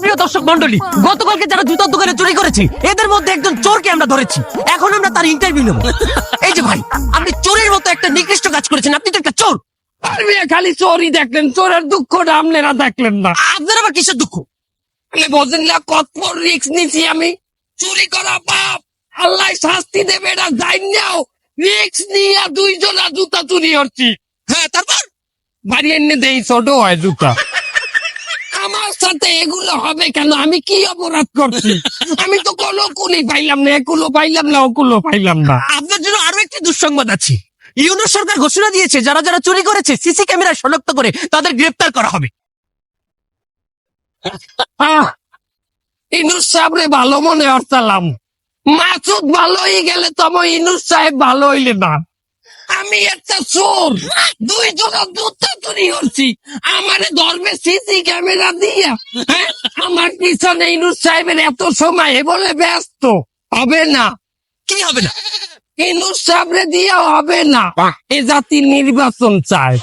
সুপ্রিয় দর্শক মন্ডলী গতকালকে যারা জুতার দোকানে চুরি করেছে এদের মধ্যে একজন চোরকে আমরা ধরেছি। এখন আমরা তার ইন্টারভিউ নেব। এই যে ভাই আপনি চোরের মতো একটা নিকৃষ্ট কাজ করেছেন আপনি তো একটা চোর। আর মিয়া খালি চোরই দেখলেন চোরের দুঃখটা আপনারা দেখলেন না। আপনার আবার কিসের দুঃখ? আপনি বোঝেন না কত রিক্স নিছি আমি। চুরি করা পাপ। আল্লাহ শাস্তি দেবে এটা যাই নাও। রিক্স নিয়ে দুইজনা জুতা চুরি হচ্ছি হ্যাঁ তারপর? বাড়ি এনে দেই ছোট হয় জুতা। আমার সাথে এগুলো হবে কেন? আমি কি অপরাধ করছি? আমি তো কোনো কুলি পাইলাম না একুলো পাইলাম না ওকুলো পাইলাম না। আপনার জন্য আরও একটি দুঃসংবাদ আছে। ইউনো সরকার ঘোষণা দিয়েছে যারা যারা চুরি করেছে সিসি ক্যামেরা শনাক্ত করে তাদের গ্রেফতার করা হবে। ইনুস সাহেবরে ভালো মনে হরতালাম। মাসুদ ভালো হয়ে গেলে তবে ইনুস সাহেব ভালো হইলে না। আমি একটা চোর। দুই জনের দুধটা চুরি করছি। আমার ধর্মের সিসি ক্যামেরা দিয়া। হ্যাঁ? আমার পিছনে ইনুস সাহেবের এত সময় এ বলে ব্যস্ত। হবে না। কি হবে না? ইনুস সাহেবরে দিয়া হবে না। এ জাতির নির্বাচন চায়